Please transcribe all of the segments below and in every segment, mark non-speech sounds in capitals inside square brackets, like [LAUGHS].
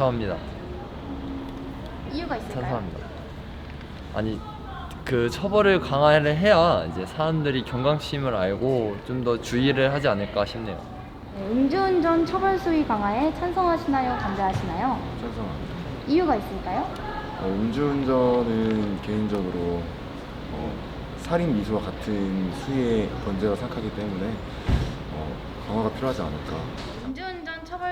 찬성합니다. 이유가 있을까요? 찬성합니다. 아니 그 처벌을 강화를 해야 이제 사람들이 경각심을 알고 좀 더 주의를 하지 않을까 싶네요. 네, 음주운전 처벌 수위 강화에 찬성하시나요? 반대하시나요? 찬성합니다. 이유가 있을까요? 어, 음주운전은 개인적으로 어, 살인 미수와 같은 수위의 범죄라 생각하기 때문에 어, 강화가 필요하지 않을까.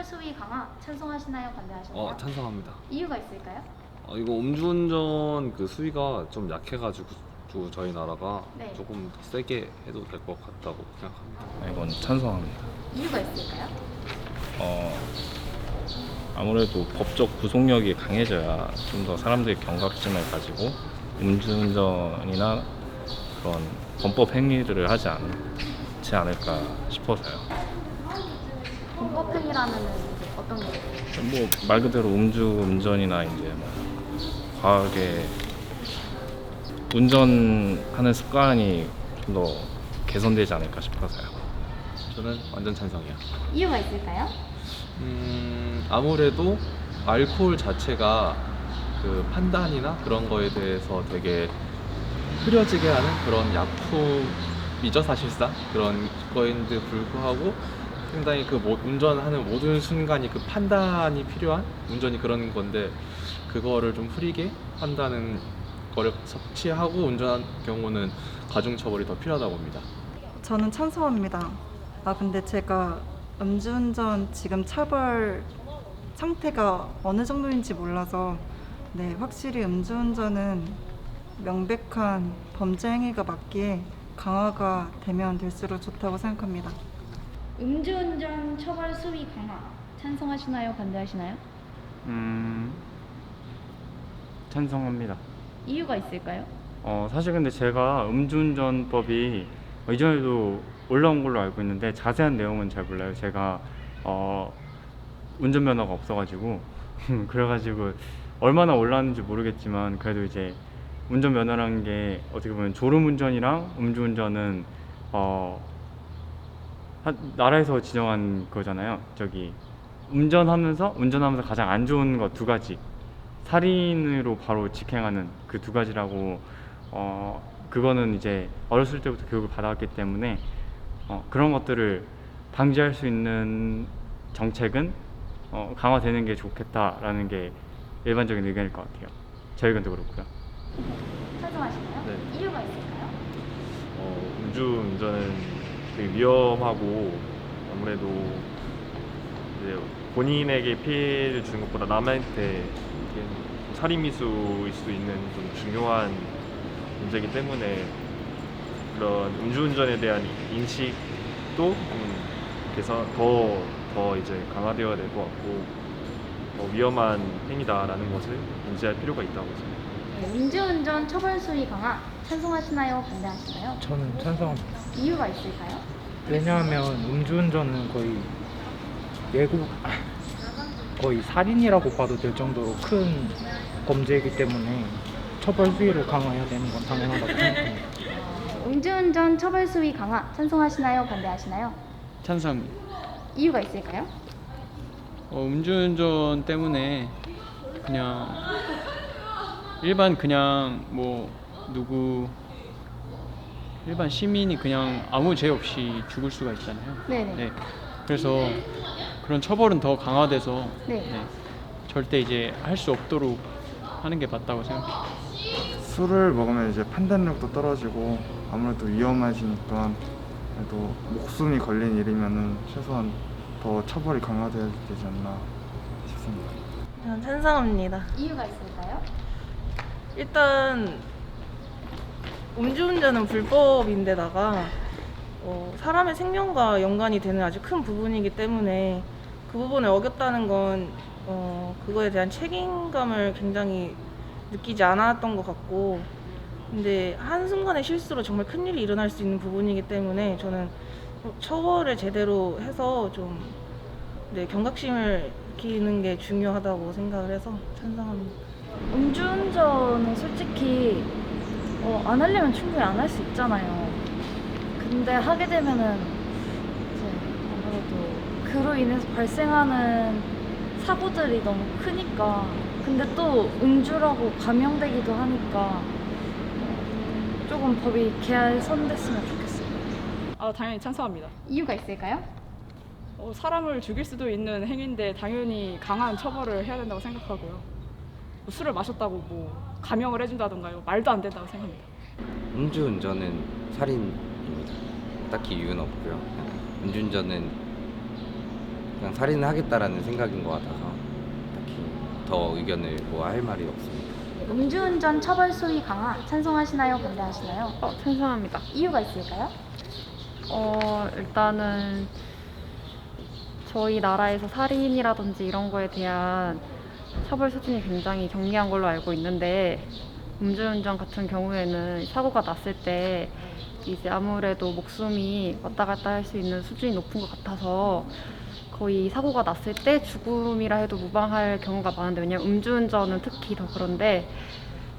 수위 강화 찬성하시나요? 반대하시나요? 어 찬성합니다. 이유가 있을까요? 어, 이거 음주운전 그 수위가 좀 약해가지고 또 저희 나라가 네. 조금 더 세게 해도 될 것 같다고 생각합니다. 이건 찬성합니다. 이유가 있을까요? 어, 아무래도 법적 구속력이 강해져야 좀 더 사람들이 경각심을 가지고 음주운전이나 그런 범법 행위들을 하지 않지 않을까 싶어서요. 범법행위라면 이제 어떤 게? 뭐말 그대로 음주 운전이나 이제 뭐 과하게 운전하는 습관이 좀 더 개선되지 않을까 싶어서요. 저는 완전 찬성이야. 이유가 있을까요? 음 아무래도 알코올 자체가 그 판단이나 그런 거에 대해서 되게 흐려지게 하는 그런 약품이죠 사실상 그런 거인데 불구하고 상당히 그 모- 운전하는 모든 순간이 그 판단이 필요한 운전이 그런 건데 그거를 좀 흐리게 한다는 거를 섭취하고 운전한 경우는 가중처벌이 더 필요하다고 봅니다. 저는 찬성합니다. 아 근데 제가 음주운전 지금 처벌 상태가 어느 정도인지 몰라서 네 확실히 음주운전은 명백한 범죄 행위가 맞기에 강화가 되면 될수록 좋다고 생각합니다. 음주운전 처벌 수위 강화 찬성하시나요? 반대하시나요? 음 찬성합니다. 이유가 있을까요? 어 사실 근데 제가 음주운전법이 이전에도 올라온 걸로 알고 있는데 자세한 내용은 잘 몰라요. 제가 어 운전면허가 없어가지고 [LAUGHS] 그래가지고 얼마나 올라왔는지 모르겠지만 그래도 이제 운전면허라는 게 어떻게 보면 졸음운전이랑 음주운전은 어 한- 나라에서 지정한 거잖아요. 저기 운전하면서 운전하면서 가장 안 좋은 것두 가지 살인으로 바로 직행하는 그 두 가지라고 어 그거는 이제 어렸을 때부터 교육을 받아왔기 때문에 어 그런 것들을 방지할 수 있는 정책은 어 강화되는 게 좋겠다라는 게 일반적인 의견일 것 같아요. 제 의견도 그렇고요. 찬성하시나요? 네. 이유가 있을까요? 어, 음주 운전은 되게 위험하고 아무래도 이제 본인에게 피해를 주는 것보다 남한테 살인미수일 수 있는 좀 중요한 문제이기 때문에 그런 음주운전에 대한 인식도 좀 개선 더, 더 이제 강화되어야 될 것 같고 더 위험한 행위다라는 것을 인지할 필요가 있다고 생각합니다. 네, 음주운전 처벌 수위 강화 찬성하시나요? 반대하시나요? 저는 찬성합니다. 이유가 있을까요? 왜냐하면 음주운전은 거의 예고 거의 살인이라고 봐도 될 정도로 큰 범죄이기 때문에 처벌 수위를 강화해야 되는 건 당연하다고 생각합니다. 음주운전 처벌 수위 강화 찬성하시나요? 반대하시나요? 찬성합니다. 이유가 있을까요? 어, 음주운전 때문에 그냥 일반 그냥 뭐 누구 일반 시민이 그냥 아무 죄 없이 죽을 수가 있잖아요. 네네. 네. 그래서 그런 처벌은 더 강화돼서 네. 네, 절대 이제 할 수 없도록 하는 게 맞다고 생각해요. 술을 먹으면 이제 판단력도 떨어지고 아무래도 위험해지니까 그래도 목숨이 걸린 일이면은 최소한 더 처벌이 강화돼야 되지 않나 싶습니다. 저는 찬성합니다. 이유가 있을까요? 일단 음주운전은 불법인데다가 어, 사람의 생명과 연관이 되는 아주 큰 부분이기 때문에 그 부분을 어겼다는 건 어, 그거에 대한 책임감을 굉장히 느끼지 않았던 것 같고 근데 한순간의 실수로 정말 큰일이 일어날 수 있는 부분이기 때문에 저는 처벌을 제대로 해서 좀 네, 경각심을 키는 게 중요하다고 생각을 해서 찬성합니다. 음주운전은 솔직히 어, 안 하려면 충분히 안 할 수 있잖아요. 근데 하게 되면은 이제 아무래도 그로 인해서 발생하는 사고들이 너무 크니까 근데 또 음주라고 감형되기도 하니까 조금 법이 개선됐으면 좋겠어요. 아 당연히 찬성합니다. 이유가 있을까요? 어, 사람을 죽일 수도 있는 행위인데 당연히 강한 처벌을 해야 된다고 생각하고요. 뭐 술을 마셨다고 뭐 감형을 해준다던가요 말도 안 된다고 생각합니다. 음주운전은 살인입니다. 딱히 이유는 없고요. 음주운전은 그냥 살인을 하겠다라는 생각인 것 같아서 딱히 더 의견을 뭐 할 말이 없습니다. 음주운전 처벌 수위 강화 찬성하시나요? 반대하시나요? 어, 찬성합니다. 이유가 있을까요? 어, 일단은 저희 나라에서 살인이라든지 이런 거에 대한 처벌 수준이 굉장히 경미한 걸로 알고 있는데 음주운전 같은 경우에는 사고가 났을 때 이제 아무래도 목숨이 왔다 갔다 할 수 있는 수준이 높은 것 같아서 거의 사고가 났을 때 죽음이라 해도 무방할 경우가 많은데 왜냐면 음주운전은 특히 더 그런데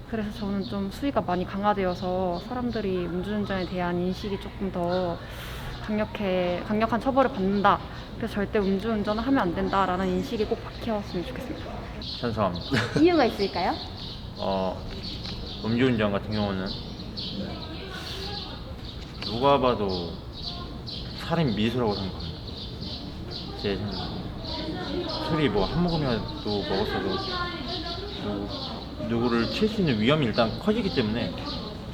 그래서 저는 좀 수위가 많이 강화되어서 사람들이 음주운전에 대한 인식이 조금 더 강력해 강력한 처벌을 받는다. 그래서 절대 음주운전을 하면 안 된다라는 인식이 꼭 박혀왔으면 좋겠습니다. 찬성합니다. [LAUGHS] 이유가 있을까요? 어, 음주운전 같은 경우는 누가 봐도 살인 미수라고 생각합니다. 제 생각. 술이 뭐 한 모금이라도 먹었어도 뭐 누구를 칠 수 있는 위험이 일단 커지기 때문에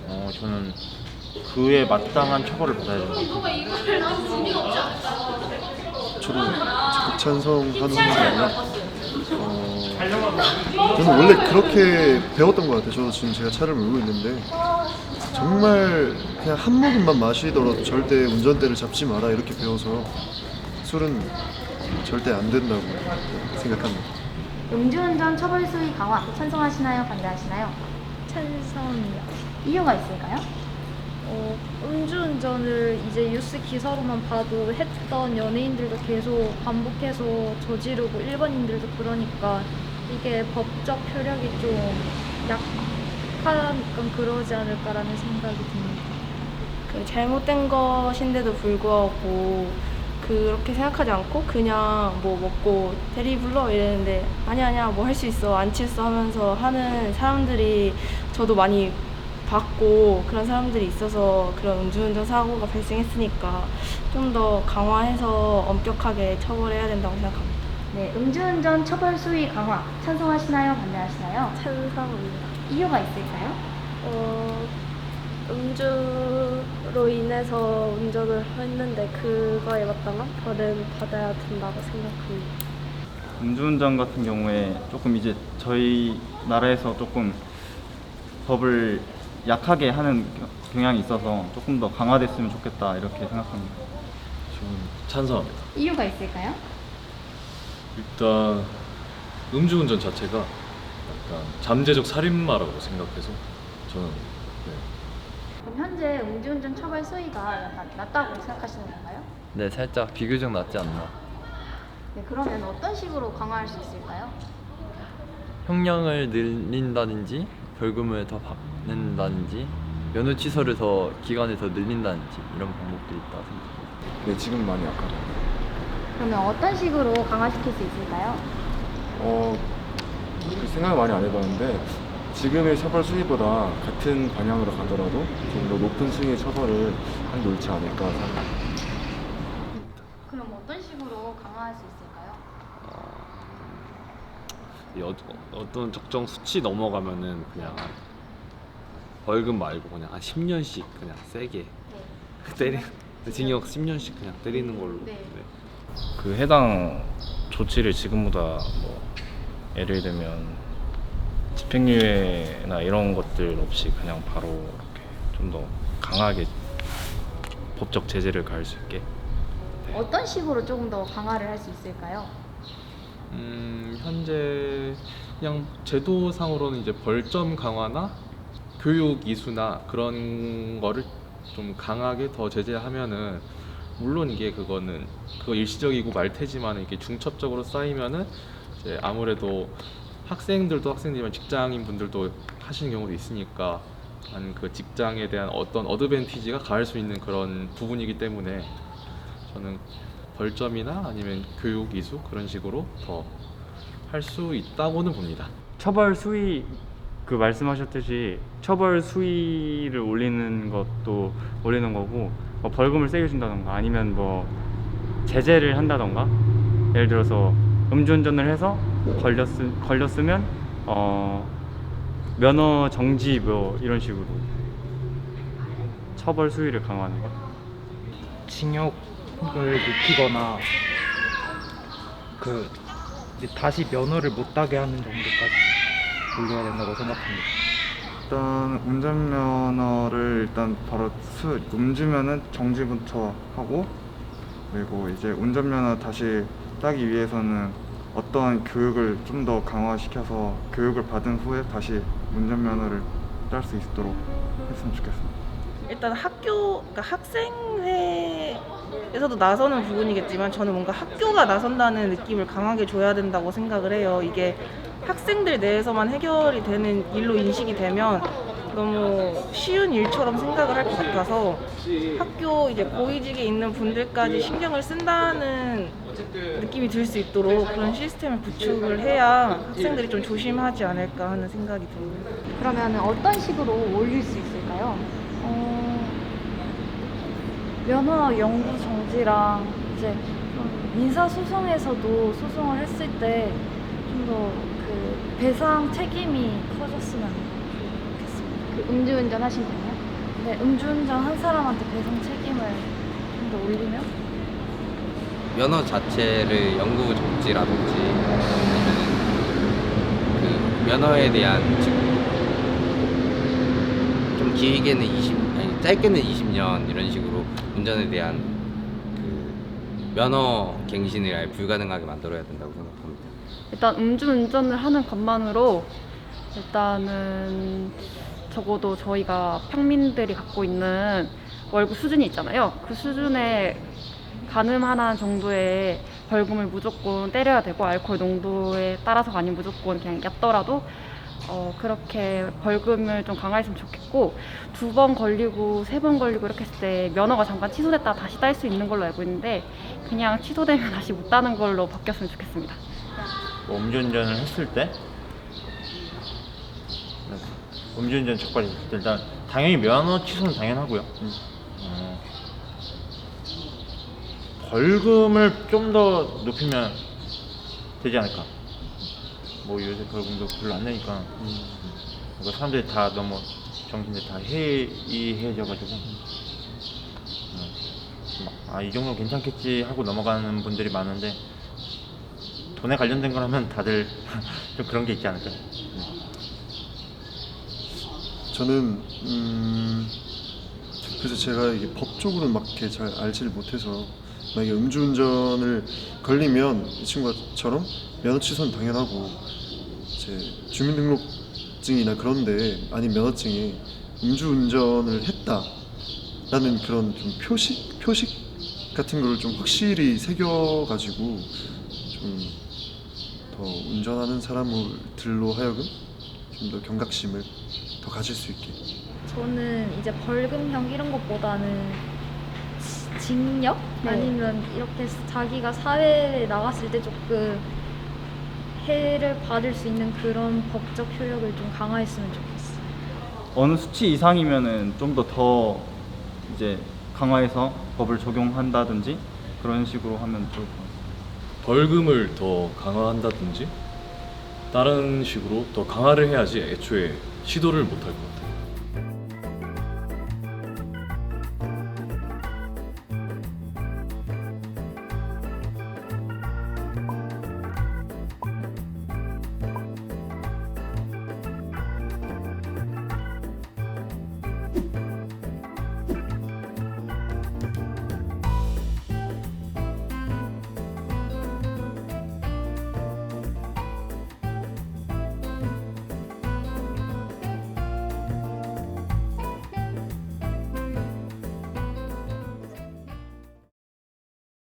어, 저는 그에 마땅한 처벌을 받아야 된다. 저도 적극 찬성하는 거고요. 어, 저는 원래 그렇게 배웠던 것 같아요. 저도 지금 제가 차를 몰고 있는데 정말 그냥 한 모금만 마시더라도 절대 운전대를 잡지 마라 이렇게 배워서 술은 절대 안 된다고 생각합니다. 음주운전 처벌 수위 강화 찬성하시나요? 반대하시나요? 찬성이요. 이유가 있을까요? 어, 음주운전을 이제 뉴스 기사로만 봐도 했던 연예인들도 계속 반복해서 저지르고 일반인들도 그러니까 이게 법적 효력이 좀 약하니까 그러지 않을까라는 생각이 듭니다. 그 잘못된 것인데도 불구하고 그렇게 생각하지 않고 그냥 뭐 먹고 대리 불러 이랬는데 아니야 아니야 뭐 할 수 있어 안 칠수 하면서 하는 사람들이 저도 많이 봤고 그런 사람들이 있어서 그런 음주운전 사고가 발생했으니까 좀 더 강화해서 엄격하게 처벌해야 된다고 생각합니다. 네, 음주운전 처벌 수위 강화 찬성하시나요? 반대하시나요? 찬성입니다. 이유가 있을까요? 어, 음주로 인해서 운전을 했는데 그거에 마땅한 벌은 받아야 된다고 생각합니다. 음주운전 같은 경우에 조금 이제 저희 나라에서 조금 법을 약하게 하는 겨- 경향이 있어서 조금 더 강화됐으면 좋겠다 이렇게 생각합니다. 저는 찬성합니다. 이유가 있을까요? 일단 음주운전 자체가 약간 잠재적 살인마라고 생각해서 저는 네, 그럼 현재 음주운전 처벌 수위가 약간 낮다고 생각하시는 건가요? 네, 살짝 비교적 낫지 않나. 네, 그러면 어떤 식으로 강화할 수 있을까요? 형량을 늘린다든지 벌금을 더 받는다든지 면허 취소를 더 기간을 더 늘린다든지 이런 방법도 있다 생각합니다. 네, 지금 많이 약하다. 그러면 어떤 식으로 강화시킬 수 있을까요? 어, 그 생각을 많이 안 해봤는데 지금의 처벌 수위보다 같은 방향으로 가더라도 좀 더 높은 수위의 처벌을 게 옳지 않을까 생각합니다. 그럼 어떤 식으로 강화할 수 있을까요? 이 어, 어떤 적정 수치 넘어가면은 그냥 벌금 말고 그냥 한 10년씩 그냥 세게 [LAUGHS] 때리 징역 10년씩 그냥 때리는 걸로. 네. 네. 그 해당 조치를 지금보다 뭐 예를 들면 집행유예나 이런 것들 없이 그냥 바로 이렇게 좀 더 강하게 법적 제재를 가할 수 있게 어떤 식으로 조금 더 강화를 할 수 있을까요? 음, 현재 그냥 제도상으로는 이제 벌점 강화나 교육 이수나 그런 거를 좀 강하게 더 제재하면은 물론 이게 그거는 그거 일시적이고 말테지만 이게 중첩적으로 쌓이면은 이제 아무래도 학생들도 학생이지만 직장인 분들도 하시는 경우도 있으니까 한그 직장에 대한 어떤 어드밴티지가 가할 수 있는 그런 부분이기 때문에 저는 벌점이나 아니면 교육 이수 그런 식으로 더 할 수 있다고는 봅니다. 처벌 수위 그 말씀하셨듯이 처벌 수위를 올리는 것도 올리는 거고 뭐 벌금을 세게 준다던가 아니면 뭐 제재를 한다던가 예를 들어서 음주운전을 해서 걸렸 걸렸으면 어 면허 정지 뭐 이런 식으로 처벌 수위를 강화하는 거. 징역 을 높이거나 그 이제 다시 면허를 못 따게 하는 정도까지 올려야 된다고 생각합니다. 일단 운전면허를 일단 바로 수 음주면은 정지부터 하고 그리고 이제 운전면허 다시 따기 위해서는 어떠한 교육을 좀 더 강화시켜서 교육을 받은 후에 다시 운전면허를 딸 수 있도록 했으면 좋겠습니다. 일단 학교, 그러니까 학생회 에서도 나서는 부분이겠지만 저는 뭔가 학교가 나선다는 느낌을 강하게 줘야 된다고 생각을 해요. 이게 학생들 내에서만 해결이 되는 일로 인식이 되면 너무 쉬운 일처럼 생각을 할 것 같아서 학교 이제 고위직에 있는 분들까지 신경을 쓴다는 느낌이 들 수 있도록 그런 시스템을 구축을 해야 학생들이 좀 조심하지 않을까 하는 생각이 듭니다. 그러면 어떤 식으로 올릴 수 있을까요? 어, 면허 영구 정지랑 이제 민사 소송에서도 소송을 했을 때 좀 더 그 배상 책임이 커졌으면 좋겠습니다. 그 음주운전 하신 분이요? 네, 음주운전 한 사람한테 배상 책임을 좀 더 올리면 면허 자체를 영구 정지라든지 아니면 그 면허에 대한 지금 좀 길게는 20 아니 짧게는 20년 이런 식으로 운전에 대한 그 면허 갱신을 아예 불가능하게 만들어야 된다고 생각합니다. 일단 음주운전을 하는 것만으로 일단은 적어도 저희가 평민들이 갖고 있는 월급 수준이 있잖아요. 그 수준에 가늠하는 정도의 벌금을 무조건 때려야 되고 알코올 농도에 따라서가 아닌 무조건 그냥 얕더라도 어, 그렇게 벌금을 좀 강화했으면 좋겠고 두 번 걸리고 세 번 걸리고 이렇게 했을 때 면허가 잠깐 취소됐다 다시 딸 수 있는 걸로 알고 있는데 그냥 취소되면 다시 못 따는 걸로 바뀌었으면 좋겠습니다. 뭐 음주운전을 했을 때 음주운전 적발했을 때 일단 당연히 면허 취소는 당연하고요. 어, 벌금을 좀 더 높이면 되지 않을까. 뭐 요새 벌금도 별로 안 내니까 뭐 사람들이 다 너무 정신들 다 해이해져가지고. 아이 정도 괜찮겠지 하고 넘어가는 분들이 많은데 돈에 관련된 거라면 다들 [LAUGHS] 좀 그런 게 있지 않을까. 저는 음 그래서 제가 이게 법적으로 막 이렇게 잘 알지를 못해서 만약에 음주운전을 걸리면 이 친구처럼 면허 취소는 당연하고 이제 주민등록증이나 그런데 아닌 면허증에 음주운전을 했다라는 그런 좀 표식 표식 같은 거를 좀 확실히 새겨가지고 좀 더 운전하는 사람들로 하여금 좀 더 경각심을 더 가질 수 있게. 저는 이제 벌금형 이런 것보다는 지- 징역 네. 아니면 이렇게 자기가 사회에 나갔을 때 조금 해를 받을 수 있는 그런 법적 효력을 좀 강화했으면 좋겠어요. 어느 수치 이상이면은 좀 더 더 이제 강화해서 법을 적용한다든지 그런 식으로 하면 좋을 것 같아요. 벌금을 더 강화한다든지 다른 식으로 더 강화를 해야지 애초에 시도를 못할 것 같아요.